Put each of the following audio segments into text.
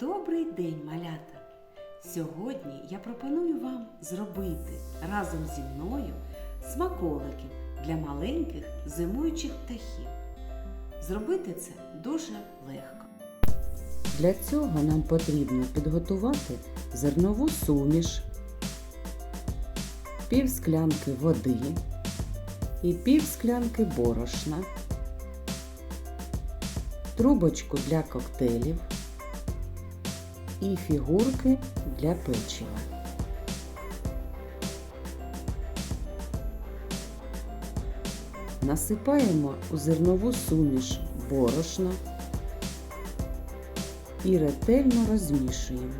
Добрий день, малята! Сьогодні я пропоную вам зробити разом зі мною смаколиків для маленьких зимуючих птахів. Зробити це дуже легко. Для цього нам потрібно підготувати зернову суміш, пів склянки води і пів склянки борошна, трубочку для коктейлів і фігурки для печива. Насипаємо у зернову суміш борошно і ретельно розмішуємо.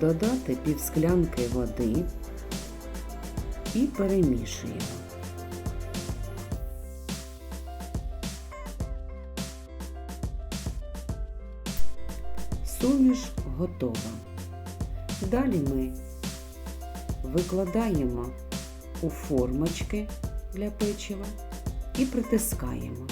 Додати півсклянки води і перемішуємо. Суміш готова. Далі ми викладаємо у формочки для печива і притискаємо.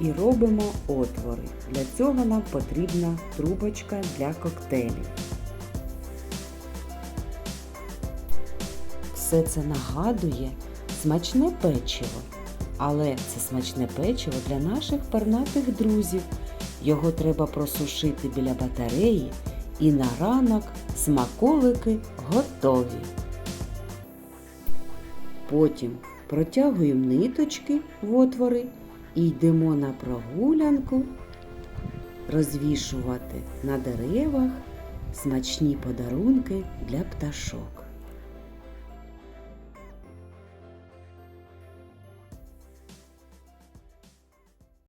І робимо отвори. Для цього нам потрібна трубочка для коктейлів. Все це нагадує смачне печиво, але це смачне печиво для наших пернатих друзів. Його треба просушити біля батареї і на ранок смаколики готові. Потім протягуємо ниточки в отвори і йдемо на прогулянку розвішувати на деревах смачні подарунки для пташок.